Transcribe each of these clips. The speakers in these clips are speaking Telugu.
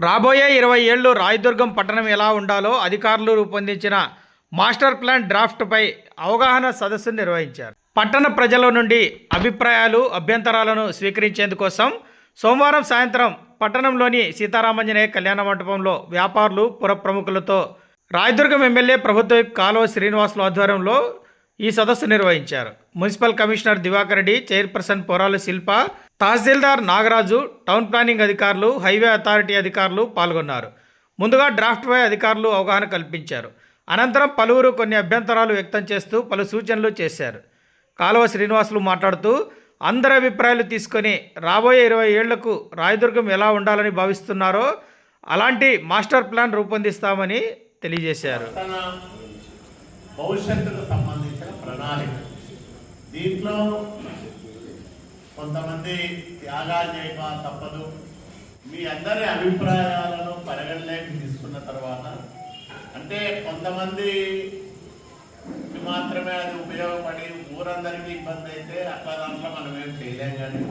రాబోయే ఇరవై ఏళ్ళు రాయదుర్గం పట్టణం ఎలా ఉండాలో అధికారులు రూపొందించిన మాస్టర్ ప్లాన్ డ్రాఫ్ట్పై అవగాహన సదస్సు నిర్వహించారు. పట్టణ ప్రజల నుండి అభిప్రాయాలు అభ్యంతరాలను స్వీకరించేందుకోసం సోమవారం సాయంత్రం పట్టణంలోని సీతారామంజనేయ కళ్యాణ మండపంలో వ్యాపారులు పుర ప్రముఖులతో రాయదుర్గం ఎమ్మెల్యే ప్రభుత్వ కాలువ శ్రీనివాసులు ఆధ్వర్యంలో ఈ సదస్సు నిర్వహించారు. Municipal commissioner Divakar Reddy chairperson Poralu Shilpa tahsildar Nagaraju town planning అధికారులు హైవే అథారిటీ అధికారులు పాల్గొన్నారు. ముందుగా డ్రాఫ్ట్పై అధికారులు అవగాహన కల్పించారు. అనంతరం పలువురు కొన్ని అభ్యంతరాలు వ్యక్తం చేస్తూ పలు సూచనలు చేశారు. కాలువ శ్రీనివాసులు మాట్లాడుతూ అందరి అభిప్రాయాలు తీసుకొని రాబోయే ఇరవై ఏళ్ళకు రాయదుర్గం ఎలా ఉండాలని భావిస్తున్నారో అలాంటి మాస్టర్ ప్లాన్ రూపొందిస్తామని తెలియజేశారు. భవిష్యత్తుకు సంబంధించిన ప్రణాళిక దీంట్లో కొంతమంది త్యాగాలు చేయక తప్పదు. మీ అందరి అభిప్రాయాలను పరిగణలోకి తీసుకున్న తర్వాత అంటే కొంతమంది మాత్రమే అది ఉపయోగపడి ఊరందరికీ ఇబ్బంది అయితే అట్లా దాంట్లో మనం ఏం చేయలేం కానీ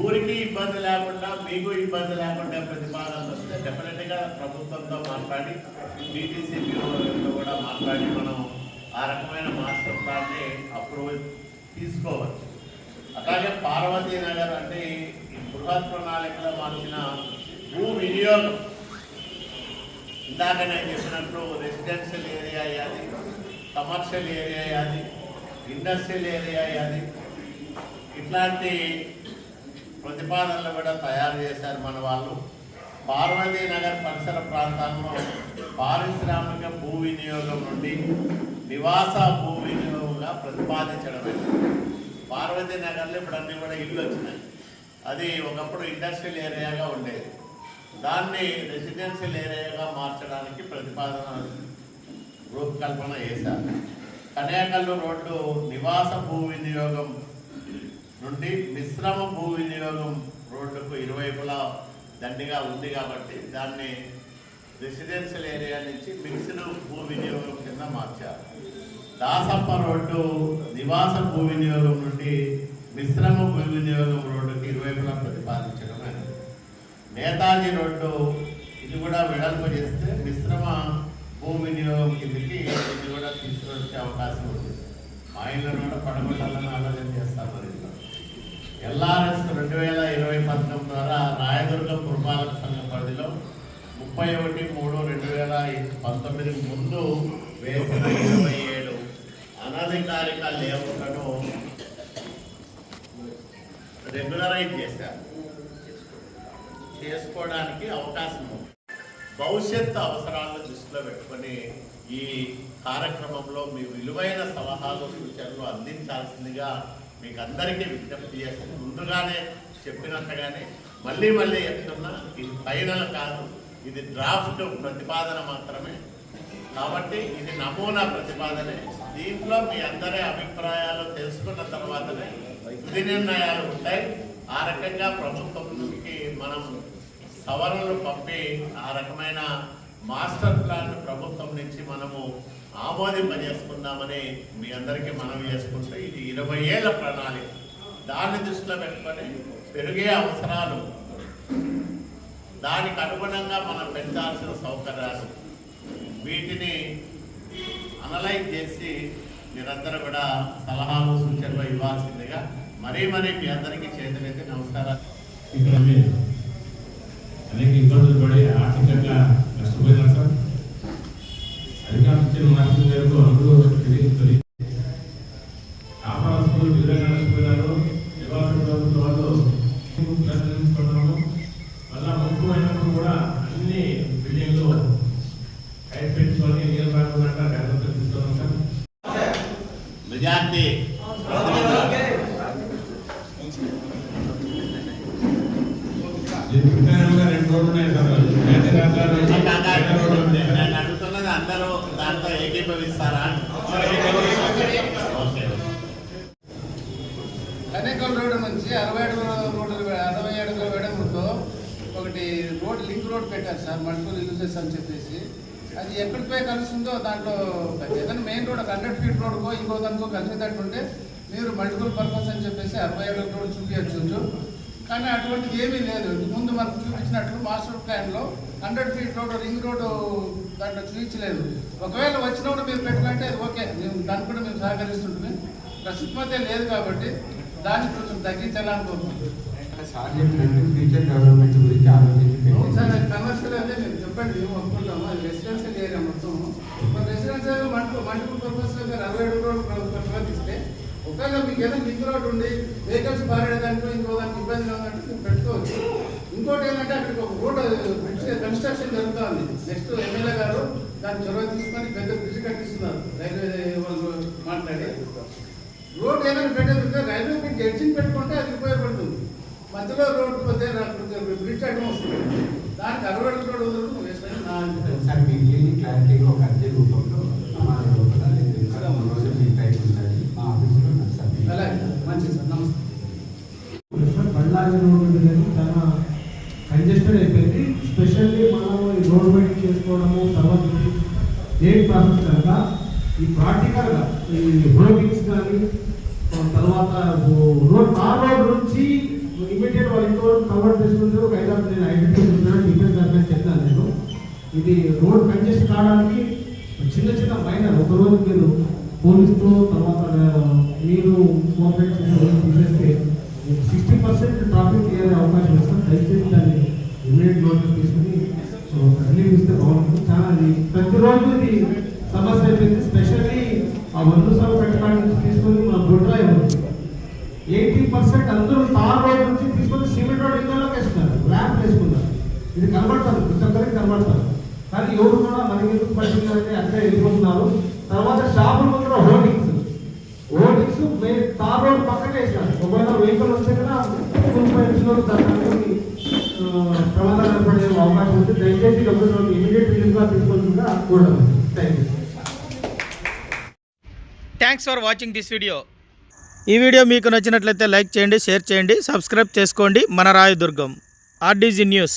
ఊరికి ఇబ్బంది లేకుండా మీకు ఇబ్బంది లేకుండా ప్రతిపాదనలు వస్తే డెఫినెట్గా ప్రభుత్వంతో మాట్లాడి బీటీసీ బ్యూరోతో కూడా మాట్లాడి మనం ఆ రకమైన మాస్టర్ ప్లాన్ని అప్రూవల్ తీసుకోవచ్చు. అలాగే పార్వతీ నగర్ అంటే ఈ బృహత్ ప్రణాళికలో మార్చిన భూ వినియోగం. ఇందాక నేను చెప్పినట్లు రెసిడెన్షియల్ ఏరియా అది కమర్షియల్ ఏరియా అది ఇండస్ట్రియల్ ఏరియా అది. ఇట్లాంటి ప్రతిపాదనలు కూడా తయారు చేశారు మన వాళ్ళు. పార్వతీ నగర్ పరిసర ప్రాంతాల్లో పారిశ్రామిక భూ వినియోగం నుండి నివాస భూ వినియోగంగా ప్రతిపాదించడమే. పార్వతీ నగర్లో ఇప్పుడు అన్నీ కూడా ఇల్లు వచ్చినాయి. అది ఒకప్పుడు ఇండస్ట్రియల్ ఏరియాగా ఉండేది. దాన్ని రెసిడెన్షియల్ ఏరియాగా మార్చడానికి ప్రతిపాదన రూపకల్పన చేశారు. కన్యాకల్లు రోడ్డు నివాస భూ వినియోగం నుండి మిశ్రమ భూ వినియోగం రోడ్డుకు ఇరువైపులా దండిగా ఉంది కాబట్టి దాన్ని రెసిడెన్షియల్ ఏరియా నుంచి మిక్స్డ్ భూ వినియోగం కింద మార్చారు. దాసప్ప రోడ్డు నివాస భూ వినియోగం నుండి మిశ్రమ భూ వినియోగం రోడ్డుకి ఇరువైపులా ప్రతిపాదించడం నేతాజీ రోడ్డు ఇది కూడా వెడల్పు చేస్తే మిశ్రమ భూ వినియోగం కిందకి ఇది కూడా తీసుకొచ్చే అవకాశం ఉంది. మా ఇంట్లో కూడా పడగొట్టాలని ఆలోచన చేస్తాం మరి ఎల్ఆర్ఎస్ రెండు వేల ఇరవై ముప్పై ఒకటి మూడు రెండు వేల పంతొమ్మిది ముందు వేసిన ఇరవై ఏడు అనధికారిక లేవులను రెగ్యులరైజ్ చేశారు. చేసుకోవడానికి అవకాశం ఉంది. భవిష్యత్తు అవసరాలను దృష్టిలో పెట్టుకొని ఈ కార్యక్రమంలో మీ విలువైన సలహాలు సూచనలు అందించాల్సిందిగా మీకు అందరికీ విజ్ఞప్తి చేస్తుంది ముందుగానే చెప్పినట్టుగానే మళ్ళీ మళ్ళీ చెప్తున్నా ఇది ఫైనల్ కాదు. ఇది డ్రాఫ్ట్ ప్రతిపాదన మాత్రమే. కాబట్టి ఇది నమూనా ప్రతిపాదనే. దీంట్లో మీ అందరి అభిప్రాయాలు తెలుసుకున్న తర్వాతనే తుది నిర్ణయాలు ఉంటాయి. ఆ రకంగా ప్రభుత్వంకి మనం సవరణలు పంపి ఆ రకమైన మాస్టర్ ప్లాన్ ప్రభుత్వం నుంచి మనము ఆమోదింపజేసుకుందామని మీ అందరికీ మనం చేసుకుంటే ఇది ఇరవై ఏళ్ళ ప్రణాళిక. దాన్ని దృష్టిలో పెట్టుకొని పెరిగే అవసరాలు దానికి అనుగుణంగా మనం పెంచాల్సిన సౌకర్యాలు వీటిని అనలైజ్ చేసి మీరందరూ కూడా సలహాలు సూచనలు ఇవ్వాల్సిందిగా మరీ మరీ మీ అందరికీ చేతులైతే నమస్కారాలు. అనేక ఇబ్బందులు పడి ఆర్థికంగా నష్టపోయినారు సార్ అధికారులు ఇచ్చిన మార్గం మేరకు అందరూ తిరిగి తిరిగి వ్యాపారస్తులు ఏ విధంగా నష్టపోయినారు నివాస ప్రభుత్వ వాళ్ళు నిర్ణయించుకుంటున్నాము మళ్ళా ముప్పు అయినప్పుడు కూడా అన్ని బిల్డింగ్లు కైట్ పెట్టుకొని నీళ్ళు రాకుండా జాగ్రత్తలు తీసుకున్నాం సార్ మెజార్టీ ఇది పుట్టినగా రెండు రోడ్లు ఉన్నాయి సార్ మేతగాట్ల రోడ్డు, నేను అడుగుతున్నది అందరూ దాంతో ఏకీభవిస్తారా? కనేకల్ రోడ్డు నుంచి అరవై ఏడు రోడ్లు అరవై అడుగుల వెడముతో ఒకటి రోడ్ లింక్ రోడ్ పెట్టారు సార్ మల్టిపుల్ యూజెస్ అని చెప్పేసి. అది ఎక్కడికి పోయి కలుస్తుందో దాంట్లో ఏదైనా మెయిన్ రోడ్ హండ్రెడ్ ఫీట్ రోడ్కో ఇంకో దానికో కలిసేటట్టుంటే మీరు మల్టిపుల్ పర్పస్ అని చెప్పేసి అరవై ఏళ్ళ రోడ్ చూపించచ్చు కానీ అటువంటిది ఏమీ లేదు ముందు మనకు చూపించినట్లు మాస్టర్ ప్లాన్లో hundred feet road ring road దాంట్లో చూపించలేదు ఒకవేళ వచ్చినప్పుడు మీరు పెట్టుకుంటే అది ఓకే మేము దాన్ని కూడా మేము సహకరిస్తుంటుంది ప్రస్తుతం అయితే లేదు కాబట్టి దాన్ని కొంచెం తగ్గించాలనుకుంటున్నాం సార్ ఫ్యూచర్ డెవలప్మెంట్ గురించి ఆలోచించి కమర్షియల్ అదే మీరు చెప్పండి మేము ఒప్పుకుంటాము? అది రెసిడెన్షియల్ ఏరియా మొత్తం. మరి రెసిడెన్షియల్ మల్టిపుల్ మల్టిపుల్ పర్పస్ మీరు అరవై ఏడు రోజులు ప్రతిపాదిస్తే ఒకవేళ మీకు ఏదైనా లింక్ రోడ్ ఉండి వెహికల్స్ పారేదానికి ఇంకో దానికి ఇబ్బంది ఉందంటే మీరు పెట్టుకోవచ్చు. ఇంకోటి ఏంటంటే అక్కడికి ఒక రోడ్ కన్స్ట్రక్షన్ జరుగుతుంది. నెక్స్ట్ ఎమ్మెల్యే గారు దాన్ని చొరవ తీసుకొని పెద్ద బ్రిడ్జ్ కట్టిస్తున్నారు. రైల్వే వాళ్ళు మాట్లాడి. రోడ్ ఏదైనా పెట్టేది రైల్వే బ్రిడ్జ్ ఎడ్జింగ్ పెట్టుకుంటే అది ఉపయోగపడుతుంది. మధ్యలో రోడ్డు పోతే బ్రిడ్జ్ అడ్డం వస్తుంది. దానికి అరవై రోడ్డు రోడ్డు వదలడం వేస్ట్ నా సార్ క్లారిటీగా ఒక అర్జీ రూపంలో మా లోపల నేను తెలుసుకుని మూడు రోజులు మీ టైం ఉండాలి మా ఆఫీస్లో నాకు సబ్మిట్ అలాగే మంచిది సార్ నమస్తే బళ్ళారి రోడ్ చాలా కంజెస్టెడ్ అయిపోయింది స్పెషల్లీ మనం ఈ రోడ్ వెయిట్ చేసుకోవడము తర్వాత డేట్ ప్రాసెస్ కనుక ఈ ప్రాక్టికల్గా ఈ రోడింగ్స్ కానీ తర్వాత రోడ్ ఆ రోడ్ నుంచి ఇమీడియట్ వాళ్ళు ఇంటి కవర్ చేసుకుంటే ఒక ఐదారు నేను ఐడెంటిఫై ఇది రోడ్ కంజెస్ట్ కావడానికి చిన్న చిన్న మైనర్ ఒకరోజు మీరు పోలీసుతో తర్వాత మీరు కోఆపరేట్ చేసి తీసేస్తే సిక్స్టీ పర్సెంట్ ట్రాఫిక్ అయ్యే అవకాశం ఇస్తాం దయచేసి దాన్ని ఇమీడియట్ నోటీస్ తీసుకుని సో రిలీవ్ ఇస్తే బాగుంటుంది. చాలా అది ప్రతిరోజు ఇది సమస్య అయిపోయింది. స్పెషల్లీ ఆ వంద సభ పెట్టడానికి తీసుకొని మన బొడ్రా ఎయిటీ పర్సెంట్ అందరూ తార్ రోడ్ నుంచి తీసుకొని సిమెంట్ రోడ్ ఇందులోకి వేస్తున్నారు ర్యాంప్ వేసుకున్నారు. ఇది కనబడతారు. ప్రతి ఒక్కరికి కనబడతారు. కానీ ఎవరు కూడా మనకి ఎందుకు పట్టిందంటే అక్కడే వెళ్ళిపోతున్నారు. తర్వాత షాపులు ముందర హోర్డింగ్స్. హోర్డింగ్స్ తార్ రోడ్ పక్కన వేసినారు. ఒకవేళ వెహికల్ వస్తే కదా కొంచెం దానికి ప్రమాదాలు ఏర్పడే అవకాశం ఉంది. దయచేసి ఒకటి ఇమీడియట్ రిలీఫ్గా తీసుకోవాల్సిందిగా కోరడం thank you thanks for watching this video ఈ వీడియో మీకు నచ్చినట్లయితే లైక్ చేయండి షేర్ చేయండి సబ్స్క్రైబ్ చేసుకోండి. మన రాయదుర్గం. RDG news